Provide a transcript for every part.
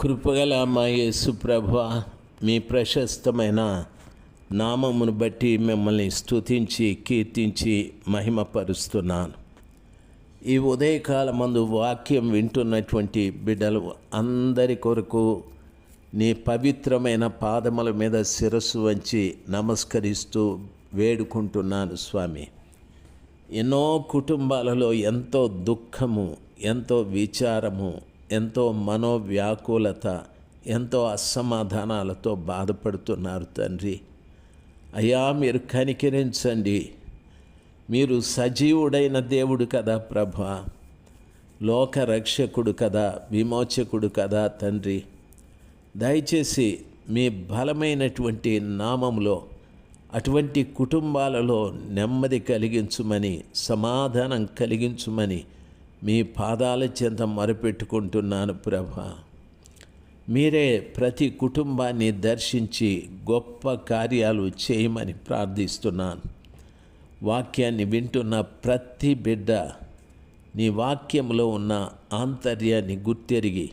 కృపగల మా యేసు మీ ప్రశస్తమైన నామమును బట్టి మిమ్మల్ని స్తుతించి కీర్తించి మహిమపరుస్తున్నాను. ఈ ఉదయకాల మందు వాక్యం వింటున్నటువంటి బిడ్డలు అందరి కొరకు నీ పవిత్రమైన పాదముల మీద శిరస్సు వంచి నమస్కరిస్తూ వేడుకుంటున్నాను స్వామి. ఎన్నో కుటుంబాలలో ఎంతో దుఃఖము ఎంతో విచారము ఎంతో మనోవ్యాకులత ఎంతో అసమాధానాలతో బాధపడుతున్నారు తండ్రి. అయ్యా మీరు కనికరించండి. మీరు సజీవుడైన దేవుడు కదా ప్రభా. లోక రక్షకుడు కదా విమోచకుడు కదా తండ్రి. దయచేసి మీ బలమైనటువంటి నామములో అటువంటి కుటుంబాలలో నెమ్మది కలిగించుమని సమాధానం కలిగించుమని మీ పాదాల చెంత మరుపెట్టుకుంటున్నాను ప్రభా. మీరే ప్రతి కుటుంబాన్ని దర్శించి గొప్ప కార్యాలు చేయమని ప్రార్థిస్తున్నాను. వాక్యాన్ని వింటున్న ప్రతి బిడ్డ నీ వాక్యంలో ఉన్న ఆంతర్యాన్ని గుర్తెరిగి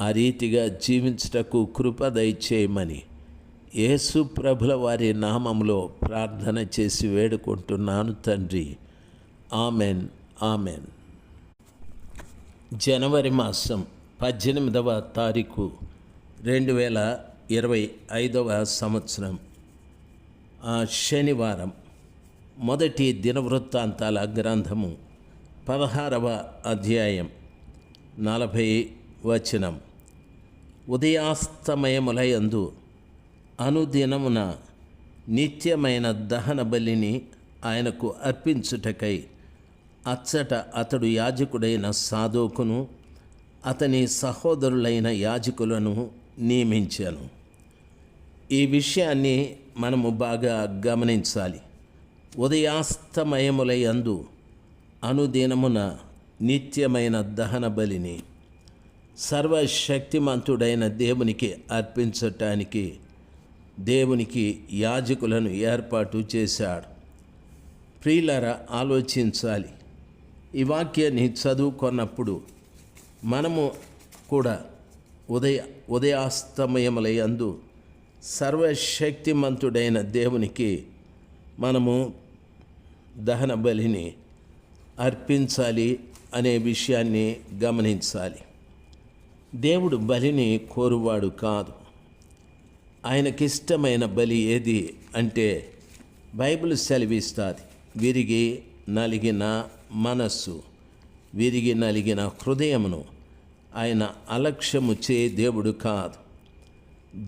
ఆ రీతిగా జీవించటకు కృపదయ చేయమని యేసు ప్రభుల వారి నామంలో ప్రార్థన చేసి వేడుకుంటున్నాను తండ్రి. Amen amen. జనవరి మాసం పద్దెనిమిదవ తారీఖు రెండు వేల ఇరవై ఐదవ సంవత్సరం. ఆ శనివారం మొదటి దినవృత్తాంతాల గ్రంథము పదహారవ అధ్యాయం నలభై వచనం. ఉదయాస్తమయములయందు అనుదినమున నిత్యమైన దహన బలిని ఆయనకు అర్పించుటకై అచ్చట అతడు యాజకుడైన సాధోకును అతని సహోదరులైన యాజకులను నియమించాను. ఈ విషయాన్ని మనము బాగా గమనించాలి. ఉదయాస్తమయములయందు అనుదినమున నిత్యమైన దహన బలిని సర్వశక్తిమంతుడైన దేవునికి అర్పించటానికి దేవునికి యాజకులను ఏర్పాటు చేశాడు. ప్రియులరా ఆలోచించాలి. ఈ వాక్యాన్ని చదువుకున్నప్పుడు మనము కూడా ఉదయ ఉదయాస్తమయములయందు సర్వశక్తిమంతుడైన దేవునికి మనము దహన బలిని అర్పించాలి అనే విషయాన్ని గమనించాలి. దేవుడు బలిని కోరువాడు కాదు. ఆయనకిష్టమైన బలి ఏది అంటే బైబిల్ సెలవిస్తుంది విరిగి నలిగిన మనస్సు విరిగి నలిగిన హృదయమును ఆయన అలక్ష్యము చే దేవుడు కాదు.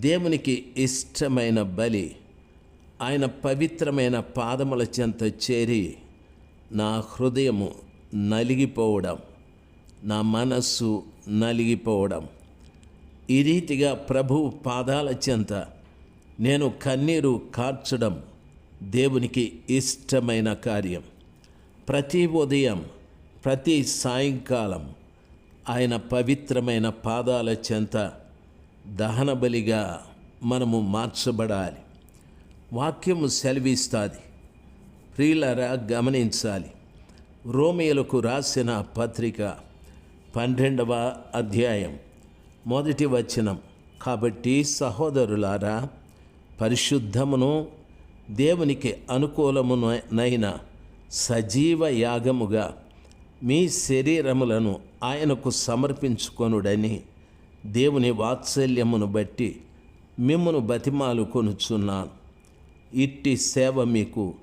దేవునికి ఇష్టమైన బలి ఆయన పవిత్రమైన పాదముల చెంత చేరి నా హృదయము నలిగిపోవడం నా మనస్సు నలిగిపోవడం. ఈ రీతిగా ప్రభువు పాదాల చెంత నేను కన్నీరు కార్చడం దేవునికి ఇష్టమైన కార్యం. ప్రతి ఉదయం ప్రతి సాయంకాలం ఆయన పవిత్రమైన పాదాల చెంత దహనబలిగా మనము మార్చబడాలి. వాక్యము సెలవిస్తుంది. ప్రియులరా గమనించాలి. రోమియోలకు రాసిన పత్రిక పన్నెండవ అధ్యాయం మొదటి వచనం. కాబట్టి సహోదరులారా పరిశుద్ధమును దేవునికి అనుకూలమునైన సజీవ యాగముగా మీ శరీరములను ఆయనకు సమర్పించుకొనుడని దేవుని వాత్సల్యమును బట్టి మిమ్మను బతిమాలు కొనుచున్నాను. ఇట్టి సేవ మీకు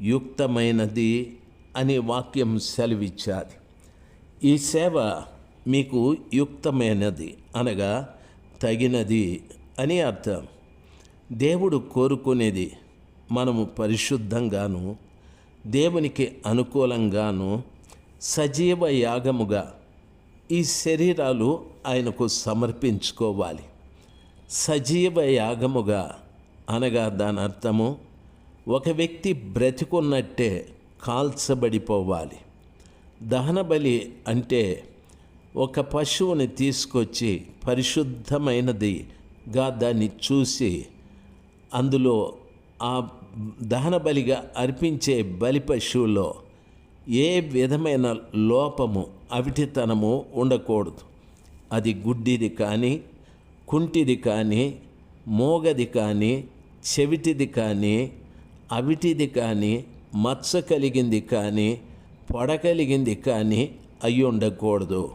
యుక్తమైనది అనే వాక్యం సెలవిచ్చాది. ఈ సేవ మీకు యుక్తమైనది అనగా తగినది అని అర్థం. దేవుడు కోరుకునేది మనము పరిశుద్ధంగాను దేవునికి అనుకూలంగాను సజీవ యాగముగా ఈ శరీరాలు ఆయనకు సమర్పించుకోవాలి. సజీవ యాగముగా అనగా దాని అర్థము ఒక వ్యక్తి బ్రతికున్నట్టే కాల్చబడిపోవాలి. దహన బలి అంటే ఒక పశువుని తీసుకొచ్చి పరిశుద్ధమైనదిగా దాన్ని చూసి అందులో ఆ దహన బలిగా అర్పించే బలి పశువులో ఏ విధమైన లోపము అవిటితనము ఉండకూడదు. అది గుడ్డిది కానీ కుంటిది కానీ మోగది కానీ చెవిటిది కానీ అవిటిది కానీ మచ్చ కలిగింది కానీ పొడ కలిగింది కానీ అయి ఉండకూడదు.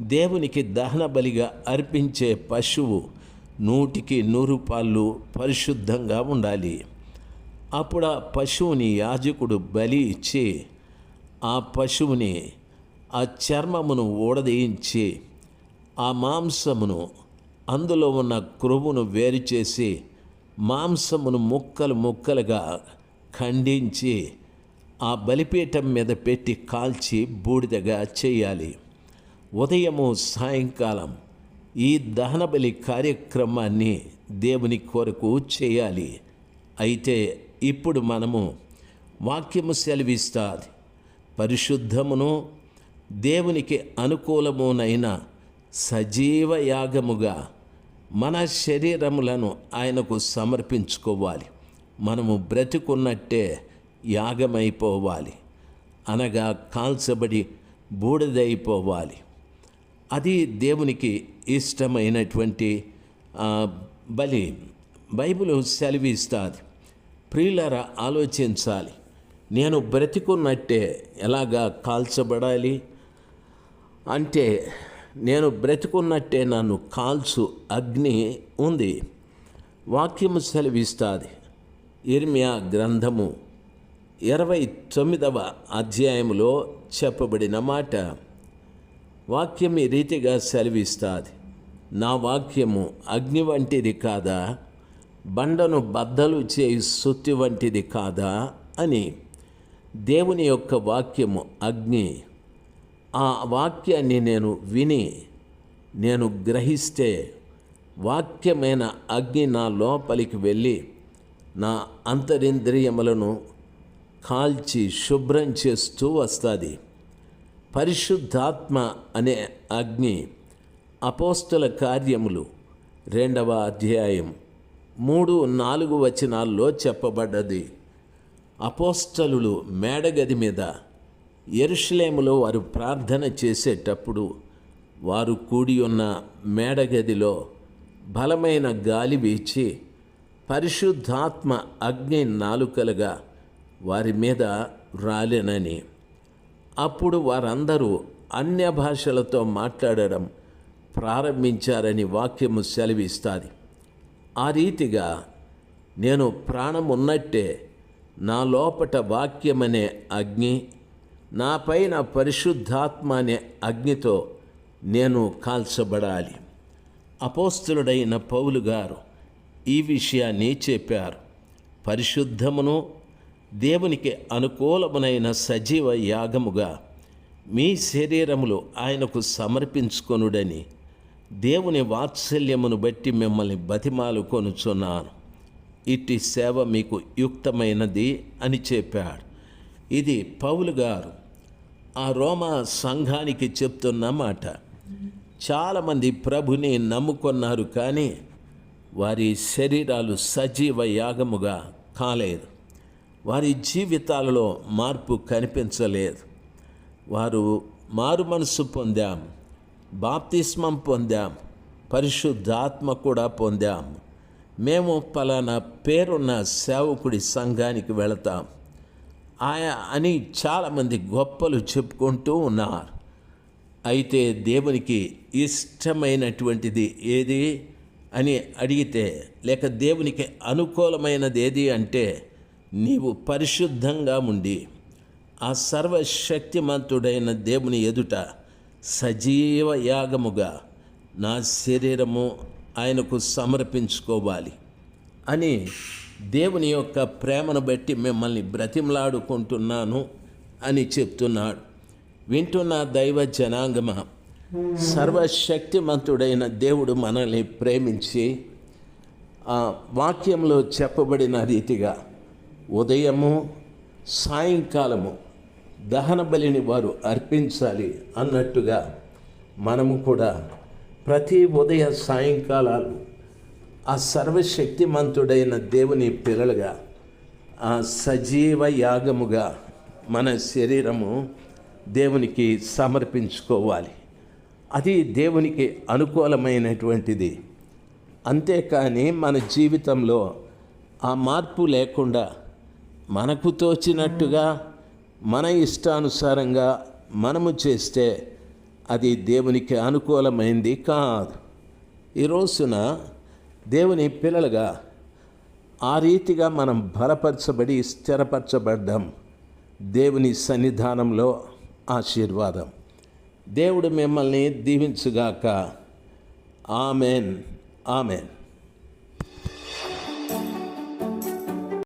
దేవునికి దహన బలిగా అర్పించే పశువు నూటికి నూరు పాళ్ళు పరిశుద్ధంగా ఉండాలి. అప్పుడు ఆ పశువుని యాజకుడు బలి ఇచ్చి ఆ పశువుని ఆ చర్మమును ఊడదీయించి ఆ మాంసమును అందులో ఉన్న క్రొవ్వును వేరు చేసి మాంసమును ముక్కలు ముక్కలుగా ఖండించి ఆ బలిపీఠం మీద పెట్టి కాల్చి బూడిదగా చేయాలి. ఉదయము సాయంకాలం ఈ దహన బలి కార్యక్రమాన్ని దేవుని కొరకు చేయాలి. అయితే ఇప్పుడు మనము వాక్యము సెలవిస్తుంది. పరిశుద్ధమును దేవునికి అనుకూలమునైన సజీవ యాగముగా మన శరీరములను ఆయనకు సమర్పించుకోవాలి. మనము బ్రతికున్నట్టే యాగమైపోవాలి. అనగా కాల్చబడి బూడిదైపోవాలి. అది దేవునికి ఇష్టమైనటువంటి బలి. బైబిల్ సెలవిస్తుంది. ప్రియులరా ఆలోచించాలి. నేను బ్రతికున్నట్టే ఎలాగా కాల్చబడాలి? అంటే నేను బ్రతికున్నట్టే నన్ను కాల్చు అగ్ని ఉంది. వాక్యము సెలవిస్తుంది. ఇర్మియా గ్రంథము ఇరవై తొమ్మిదవ అధ్యాయములో చెప్పబడిన మాట. వాక్యం ఈ రీతిగా సెలవిస్తుంది. నా వాక్యము అగ్ని వంటిది కాదా? బండను బద్దలు చేయి సుత్తి వంటిది కాదా అని దేవుని యొక్క వాక్యము అగ్ని. ఆ వాక్యాన్ని నేను విని నేను గ్రహిస్తే వాక్యమైన అగ్ని నా లోపలికి వెళ్ళి నా అంతరింద్రియములను కాల్చి శుభ్రం చేస్తూ వస్తుంది. పరిశుద్ధాత్మ అనే అగ్ని అపోస్తుల కార్యములు రెండవ అధ్యాయం మూడు నాలుగు వచనాల్లో చెప్పబడ్డది. అపోస్టలులు మేడగది మీద ఎరుషలేములో వారు ప్రార్థన చేసేటప్పుడు వారు కూడి ఉన్న మేడగదిలో బలమైన గాలి వీచి పరిశుద్ధాత్మ అగ్ని నాలుకలుగా వారి మీద రాలెనని. అప్పుడు వారందరూ అన్య భాషలతో మాట్లాడడం ప్రారంభించారని వాక్యము సెలవిస్తుంది. ఆ రీతిగా నేను ప్రాణం ఉన్నట్టే నా లోపట వాక్యమనే అగ్ని నా పైన పరిశుద్ధాత్మ అనే అగ్నితో నేను కాల్చబడాలి. అపోస్తులుడైన పౌలు గారు ఈ విషయాన్ని చెప్పారు. పరిశుద్ధమును దేవునికి అనుకూలమునైన సజీవ యాగముగా మీ శరీరములు ఆయనకు సమర్పించుకొనుడని దేవుని వాత్సల్యమును బట్టి మిమ్మల్ని బతిమాలు కొనుచున్నాను. ఇట్టి సేవ మీకు యుక్తమైనది అని చెప్పాడు. ఇది పౌలు గారు ఆ రోమా సంఘానికి చెప్తున్న మాట. చాలామంది ప్రభుని నమ్ముకున్నారు కానీ వారి శరీరాలు సజీవ యాగముగా కాలేదు. వారి జీవితాలలో మార్పు కనిపించలేదు. వారు మారు మనసు పొందాం. బాప్తిస్మం పొందాం. పరిశుద్ధాత్మ కూడా పొందాం. మేము పలానా పేరున్న సేవకుడి సంఘానికి వెళతాం. ఆయా అని చాలామంది గొప్పలు చెప్పుకుంటూ ఉన్నారు. అయితే దేవునికి ఇష్టమైనటువంటిది ఏది అని అడిగితే లేక దేవునికి అనుకూలమైనది ఏది అంటే నీవు పరిశుద్ధంగా ఉండి ఆ సర్వశక్తిమంతుడైన దేవుని ఎదుట సజీవ యాగముగా నా శరీరము ఆయనకు సమర్పించుకోవాలి అని దేవుని యొక్క ప్రేమను బట్టి మిమ్మల్ని బ్రతిమలాడుకుంటున్నాను అని చెప్తున్నాడు. వింటున్న దైవ జనాంగమ సర్వశక్తిమంతుడైన దేవుడు మనల్ని ప్రేమించి ఆ వాక్యంలో చెప్పబడిన రీతిగా ఉదయము సాయంకాలము దహన బలిని వారు అర్పించాలి అన్నట్టుగా మనము కూడా ప్రతి ఉదయ సాయంకాలాలు ఆ సర్వశక్తిమంతుడైన దేవుని పిల్లలుగా ఆ సజీవ యాగముగా మన శరీరము దేవునికి సమర్పించుకోవాలి. అది దేవునికి అనుకూలమైనటువంటిది. అంతేకాని మన జీవితంలో ఆ మార్పు లేకుండా మనకు తోచినట్టుగా మన ఇష్టానుసారంగా మనము చేస్తే అది దేవునికి అనుకూలమైంది కాదు. ఈ రోజున దేవుని పిల్లలుగా ఆ రీతిగా మనం బలపరచబడి స్థిరపరచబడ్డం దేవుని సన్నిధానంలో ఆశీర్వాదం. దేవుడు మిమ్మల్ని దీవించుగాక. ఆమెన్. ఆమెన్.